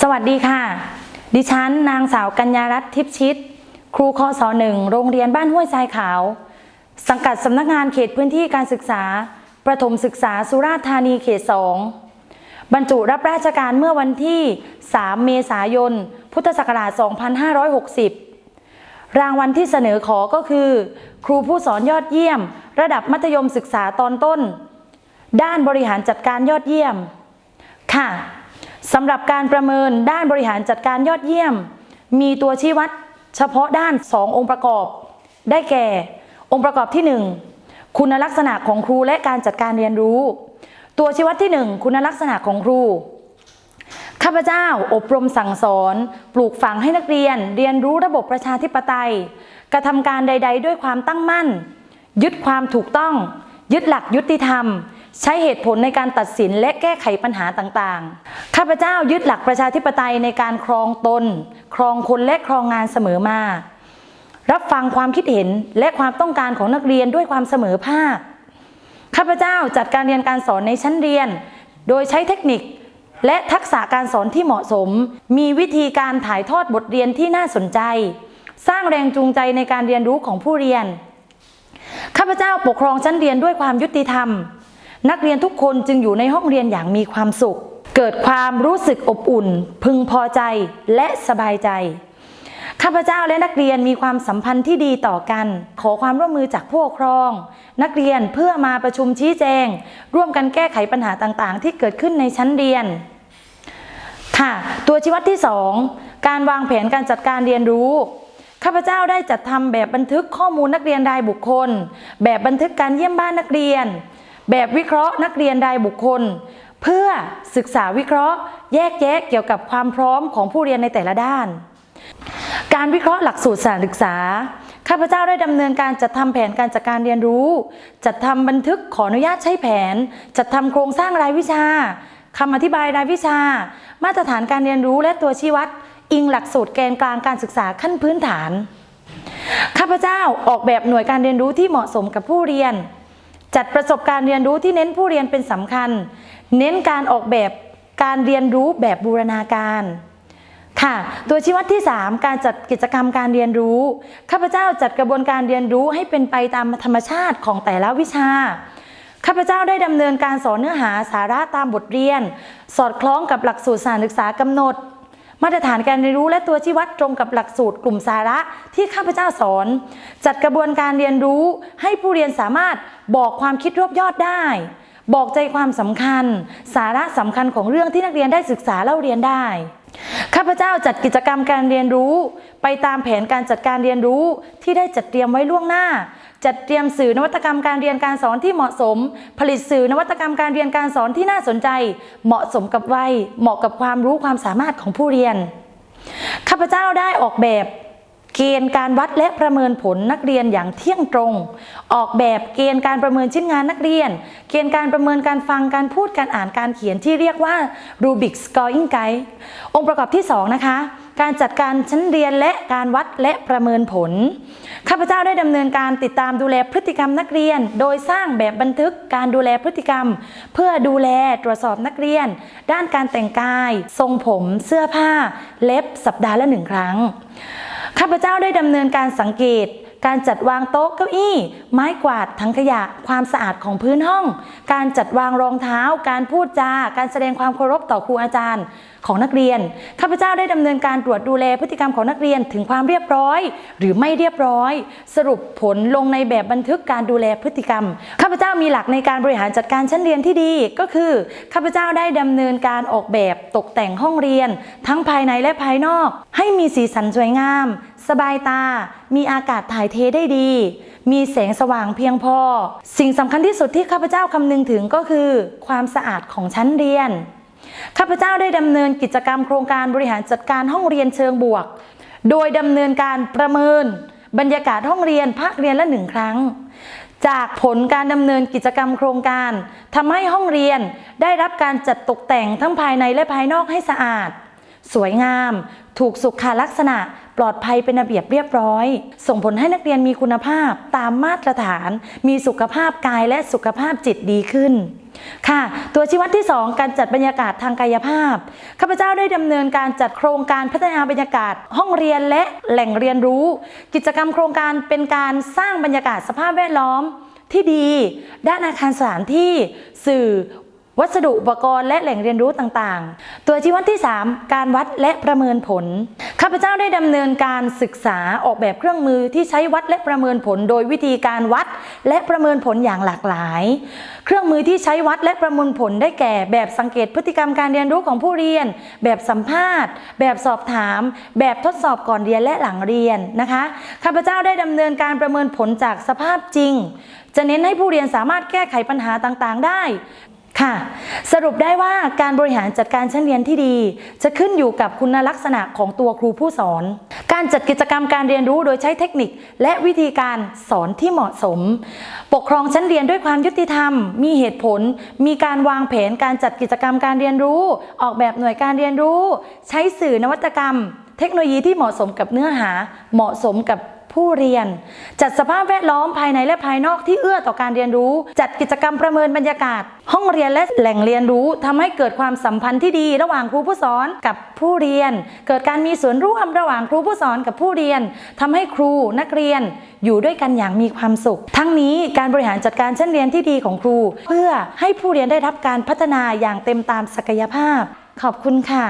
สวัสดีค่ะ ดิฉันนางสาวกัญญารัตน์ทิพชิต ครูคศหนึ่งโรงเรียนบ้านห้วยทรายขาว สังกัดสำนักงานเขตพื้นที่การศึกษา ประถมศึกษาสุราษฎร์ธานีเขต2บรรจุรับราชการเมื่อวันที่ 3 เมษายน พุทธศักราช 2560 รางวัลที่เสนอขอก็คือ ครูผู้สอนยอดเยี่ยม ระดับมัธยมศึกษาตอนต้น ด้านบริหารจัดการยอดเยี่ยม ค่ะ สำหรับการประเมินด้านบริหารจัดการยอดเยี่ยม มีตัวชี้วัดเฉพาะด้าน 2 องค์ประกอบ ได้แก่ องค์ประกอบที่ 1 คุณลักษณะของครูและการจัดการเรียนรู้ ตัวชี้วัดที่ 1 คุณลักษณะของครูข้าพเจ้าอบรมสั่งสอน ปลูกฝังให้นักเรียน เรียนรู้ระบบประชาธิปไตย กระทำการใด ๆ ด้วยความตั้งมั่น ยึดความถูกต้อง ยึดหลักยุติธรรม ใช้เหตุผลในการตัดสินและแก้ไขปัญหาต่างๆ ข้าพเจ้ายึดหลักประชาธิปไตยในการครองตน ครองคนและครองงานเสมอมา รับฟังความคิดเห็นและความต้องการของนักเรียนด้วยความเสมอภาค ข้าพเจ้าจัดการเรียนการสอนในชั้นเรียน โดยใช้เทคนิคและทักษะการสอนที่เหมาะสม มีวิธีการถ่ายทอดบทเรียนที่น่าสนใจ สร้างแรงจูงใจในการเรียนรู้ของผู้เรียน ข้าพเจ้าปกครองชั้นเรียนด้วยความยุติธรรม นักเรียนทุกคนจึงอยู่ในห้องเรียนอย่างมีความสุข เกิดความรู้สึกอบอุ่น พึงพอใจและสบายใจข้าพเจ้าและนักเรียนมีความสัมพันธ์ที่ดีต่อกัน ขอความร่วมมือจากผู้ปกครอง นักเรียนเพื่อมาประชุมชี้แจง ร่วมกันแก้ไขปัญหาต่างๆ ที่เกิดขึ้นในชั้นเรียน ค่ะ ตัวชี้วัดที่ 2 การวางแผนการจัดการเรียนรู้ ข้าพเจ้าได้จัดทำแบบบันทึกข้อมูลนักเรียนรายบุคคล แบบบันทึกการเยี่ยมบ้านนักเรียน แบบวิเคราะห์นักเรียนรายบุคคล เพื่อศึกษาวิเคราะห์ แยกแยะเกี่ยวกับความพร้อมของผู้เรียนในแต่ละด้าน การวิเคราะห์หลักสูตรสารศึกษาข้าพเจ้าได้ดำเนินการจัดทำแผนการจัดการเรียนรู้ จัดทำบันทึกขออนุญาตใช้แผน จัดทำโครงสร้างรายวิชาคำอธิบายรายวิชา มาตรฐานการเรียนรู้และตัวชี้วัด อิงหลักสูตรแกนกลางการศึกษาขั้นพื้นฐาน ข้าพเจ้าออกแบบหน่วยการเรียนรู้ที่เหมาะสมกับผู้เรียน จัดประสบการณ์เรียนรู้ที่เน้นผู้เรียนเป็นสำคัญ เน้นการออกแบบการเรียนรู้แบบบูรณาการค่ะ ตัวชี้วัดที่ 3 การจัดกิจกรรมการเรียนรู้ ข้าพเจ้าจัดกระบวนการเรียนรู้ให้เป็นไปตามธรรมชาติของแต่ละวิชา ข้าพเจ้าได้ดำเนินการสอนเนื้อหาสาระตามบทเรียน สอดคล้องกับหลักสูตรสารศึกษากำหนด มาตรฐานการเรียนรู้และตัวชี้วัดตรงกับหลักสูตรกลุ่มสาระที่ข้าพเจ้าสอน จัดกระบวนการเรียนรู้ให้ผู้เรียนสามารถ บอกความคิดรวบยอดได้ บอกใจความสำคัญ สาระสำคัญของเรื่องที่นักเรียนได้ศึกษาเล่าเรียนได้ข้าพเจ้าจัดกิจกรรมการเรียนรู้ ไปตามแผนการจัดการเรียนรู้ที่ได้จัดเตรียมไว้ล่วงหน้า จัดเตรียมสื่อนวัตกรรมการเรียนการสอนที่เหมาะสม ผลิตสื่อนวัตกรรมการเรียนการสอนที่น่าสนใจ เหมาะสมกับวัย เหมาะกับความรู้ความสามารถของผู้เรียน ข้าพเจ้าได้ออกแบบ เกณฑ์การวัดและประเมินผลนักเรียนอย่างเที่ยงตรง ออกแบบเกณฑ์การประเมินชิ้นงานนักเรียน เกณฑ์การประเมินการฟังการพูดการอ่านการเขียนที่เรียกว่า Rubik Scoring Guide องค์ประกอบที่ 2 นะคะ การจัดการชั้นเรียนและการวัดและประเมินผล ข้าพเจ้าได้ดำเนินการติดตามดูแลพฤติกรรมนักเรียน โดยสร้างแบบบันทึกการดูแลพฤติกรรม เพื่อดูแลตรวจสอบนักเรียน ด้านการแต่งกาย ทรงผม เสื้อผ้า เล็บ สัปดาห์ละหนึ่งครั้ง ข้าพเจ้าได้ดำเนินการสังเกต การจัดวางโต๊ะเก้าอี้ ไม้กวาดถังขยะ ความสะอาดของพื้นห้อง การจัดวางรองเท้า การพูดจา การแสดงความเคารพต่อครูอาจารย์ของนักเรียน ข้าพเจ้าได้ดำเนินการตรวจดูแลพฤติกรรมของนักเรียนถึงความเรียบร้อย หรือไม่เรียบร้อย สรุปผลลงในแบบบันทึกการดูแลพฤติกรรม ข้าพเจ้ามีหลักในการบริหารจัดการชั้นเรียนที่ดีก็คือ ข้าพเจ้าได้ดำเนินการออกแบบตกแต่งห้องเรียน ทั้งภายในและภายนอก ให้มีสีสันสวยงาม สบายตา มีอากาศถ่ายเทได้ดี มีแสงสว่างเพียงพอ สิ่งสำคัญที่สุดที่ข้าพเจ้าคำนึงถึงก็คือ ความสะอาดของชั้นเรียน ข้าพเจ้าได้ดำเนินกิจกรรมโครงการบริหารจัดการห้องเรียนเชิงบวก โดยดำเนินการประเมิน บรรยากาศห้องเรียนภาคเรียนละหนึ่งครั้ง จากผลการดำเนินกิจกรรมโครงการทำให้ห้องเรียนได้รับการจัดตกแต่งทั้งภายในและภายนอกให้สะอาด สวยงาม ถูกสุขลักษณะ ปลอดภัยเป็นระเบียบเรียบร้อย ส่งผลให้นักเรียนมีคุณภาพตามมาตรฐาน มีสุขภาพกายและสุขภาพจิตดีขึ้นค่ะ ตัวชี้วัดที่ 2 การจัดบรรยากาศทางกายภาพ ข้าพเจ้าได้ดำเนินการจัดโครงการพัฒนาบรรยากาศ ห้องเรียนและแหล่งเรียนรู้ กิจกรรมโครงการเป็นการสร้างบรรยากาศสภาพแวดล้อมที่ดี ด้านอาคารสถานที่ สื่อ วัสดุอุปกรณ์และแหล่งเรียนรู้ต่างๆ ตัวชี้วัดที่ 3 การวัดและประเมินผล ข้าพเจ้าได้ดำเนินการศึกษาออกแบบเครื่องมือที่ใช้วัดและประเมินผล โดยวิธีการวัดและประเมินผลอย่างหลากหลาย เครื่องมือที่ใช้วัดและประเมินผลได้แก่ แบบสังเกตพฤติกรรมการเรียนรู้ของผู้เรียน แบบสัมภาษณ์ แบบสอบถาม แบบทดสอบก่อนเรียนและหลังเรียนนะคะ ข้าพเจ้าได้ดำเนินการประเมินผลจากสภาพจริง จะเน้นให้ผู้เรียนสามารถแก้ไขปัญหาต่างๆ ได้ ค่ะ สรุปได้ว่าการบริหารจัดการชั้นเรียนที่ดี จะขึ้นอยู่กับคุณลักษณะของตัวครูผู้สอน การจัดกิจกรรมการเรียนรู้โดยใช้เทคนิค และวิธีการสอนที่เหมาะสม ปกครองชั้นเรียนด้วยความยุติธรรม มีเหตุผล มีการวางแผนการจัดกิจกรรมการเรียนรู้ ออกแบบหน่วยการเรียนรู้ ใช้สื่อนวัตกรรม เทคโนโลยีที่เหมาะสมกับเนื้อหา เหมาะสมกับ ผู้เรียน จัดสภาพแวดล้อมภายในและภายนอกที่เอื้อต่อการเรียนรู้ จัดกิจกรรมประเมินบรรยากาศ ห้องเรียนและแหล่งเรียนรู้ทำให้เกิดความสัมพันธ์ที่ดีระหว่างครูผู้สอนกับผู้เรียน เกิดการมีส่วนร่วมระหว่างครูผู้สอนกับผู้เรียนทำให้ครูนักเรียนอยู่ด้วยกันอย่างมีความสุข ทั้งนี้การบริหารจัดการชั้นเรียนที่ดีของครู เพื่อให้ผู้เรียนได้รับการพัฒนาอย่างเต็มตามศักยภาพ ขอบคุณค่ะ